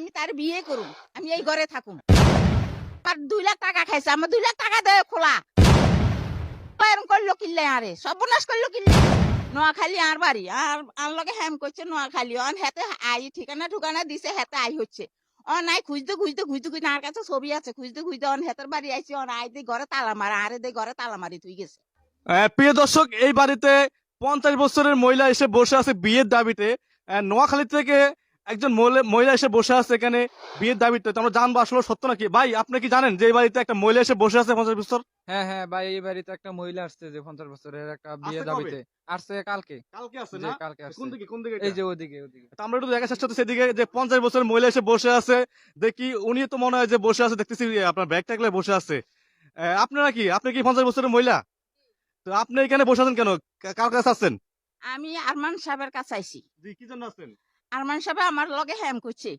আমি তার বিয়ে করুম, আমি এই ঘরে থাকুম। আর দুই লাখ টাকা খাইছে, আমার দুই লাখ টাকা দেয় খোলা। করল কিনলে আরে, সর্বনাশ করল কিনলে নোয়াখালী আর বাড়ি, আর আর লগে হ্যাম করছে নোয়াখালী। অন হেতে আই, ঠিকানা দিছে, হেতে আই হচ্ছে। খুঁজতে খুঁজতে খুঁজতে খুঁজতে আর কাছে ছবি আছে, খুঁজতে খুঁজতে অন হেতের বাড়ি আইছি, অন আই দে ঘরে তালা মারা, আরে দে ঘরে তালা মারি, তুই গেছে। প্রিয় দর্শক, এই বাড়িতে পঞ্চাশ বছরের মহিলা এসে বসে আছে বিয়ের দাবিতে। নোয়াখালী থেকে একজন মহিলা- মহিলা এসে বসে আছে এখানে বিয়ের দাবিতে। তো আমরা জানব আসলে সত্য নাকি? ভাই আপনি কি জানেন যে এই বাড়িতে একটা মহিলা এসে বসে আছে পঞ্চাশ বছর? হ্যাঁ হ্যাঁ ভাই এই বাড়িতে একটা মহিলা আসছে যে পঞ্চাশ বছরের একটা বিয়ে দাবিতে। আসছে কালকে। কালকে আছে যে কালকে আসছে। কোন দিকে কোন দিকে এই যে ওদিকে ওদিকে। তা আমরা একটু দেখার চেষ্টা করছি সেদিকে যে পঞ্চাশ বছরের মহিলা এসে বসে আছে। দেখি উনি তো মনে হয় যে বসে আছে দেখতেছি আপনার ব্যাগ ট্যাগলে বসে আছে। আহ, আপনারা কি? আপনি কি পঞ্চাশ বছরের মহিলা? তো আপনি এখানে বসে আছেন কেন? কার কাছে আছেন? আমি আরমান সাহেবের কাছে আইছি। জি কি জন্য আছেন? আরমান সাহেব আমার লগে হ্যাম করছে।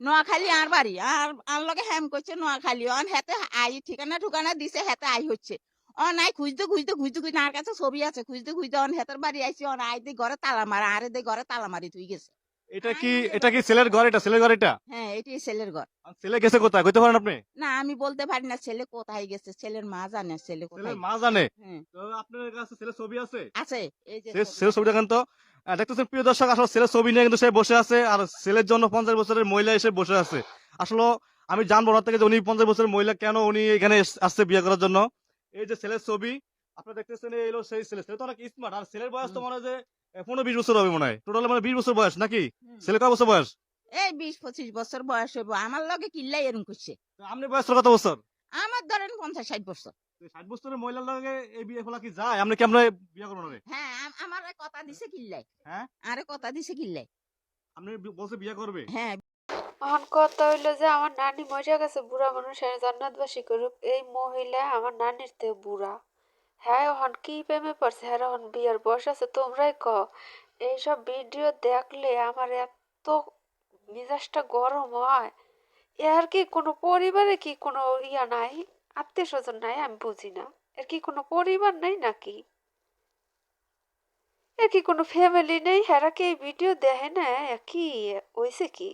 নোয়াখালী আর বাড়ি আর আর লগে হ্যাম করছে নোয়াখালী। অন হেতে আই ঠিকানা ঠিকানা দিছে হেতে আই হচ্ছে। অ নাই খুঁজতে খুঁজতে খুঁজতে খুঁজতে আর কাছে ছবি আছে খুঁজতে খুঁজতে অন হেতের বাড়ি আইছি অন আই দে ঘরে তালা মারা আরে দে ঘরে তালা মারি তুই গেছে। এটা কি এটা কি ছেলের ঘর এটা? ছেলের ঘর এটা? হ্যাঁ এটি ছেলের ঘর। ছেলে গেছে কোথায়? কইতে পারেন আপনি? না আমি বলতে পারি না ছেলে কোথায় গেছে ছেলের মা জানে ছেলে কোথায় মা জানে? হ্যাঁ। তো আপনার কাছে ছেলের ছবি আছে? আছে এই যে সে- ছবি। ছেলের ছবি দেখেন তো। দেখতেছেন প্রিয় দর্শক আসলে ছেলের ছবি নিয়ে কিন্তু সে বসে আছে আর ছেলের জন্য পঞ্চাশ বছরের মহিলা এসে বসে আছে। আসলে আমি জানব ওনার থেকে যে উনি পঞ্চাশ বছরের মহিলা কেন উনি এখানে আসছে বিয়ে করার জন্য। এই যে ছেলের ছবি আপনারা দেখতেছেন এই হলো সেই ছেলে। ছেলে তো অনেক স্মার্ট আর ছেলের বয়স তো মনে হয় যে পনেরো বিশ বছর হবে মনে হয়। টোটাল মানে বিশ বছর বয়স নাকি? ছেলে কয় বছর বয়স? এই বিশ পঁচিশ বছর বয়স হইব। আমার লগে কিল্লাই এরম করছে। আপনি বয়স কত বছর? আমার ধরেন পঞ্চাশ ষাট বছর। ষাট বছরের মহিলার লগে এই বিয়ে ফেলা কি যায়? আপনি কি আপনার বিয়ে করবেন না হ্যাঁ আমার কথা দিছে কিল্লাই হ্যাঁ? আরে কথা দিছে কিল্লাই আপনি বি- বলছে বিয়ে করবে? হ্যাঁ। এখন কথা হইল যে আমার নানি মজা গেছে বুড়া মানুষ আর জান্নাতবাসী করুক। এই মহিলা আমার নানির তে বুড়া। হ্যাঁ এখন কি প্রেমে পড়ছে? হ্যাঁ এখন বিয়ের বয়স আছে তোমরাই ক এইসব ভিডিও দেখলে আমার এত মেজাজটা গরম হয়। এর কি কোনো পরিবারে কি কোনো ইয়া নাই? আত্মীয় স্বজন নাই, আমি বুঝি না। এর কি কোনো পরিবার নাই নাকি? এর কি কোনো ফ্যামিলি নেই? হেরা কি ভিডিও দেখে না? কি হয়েছে কি?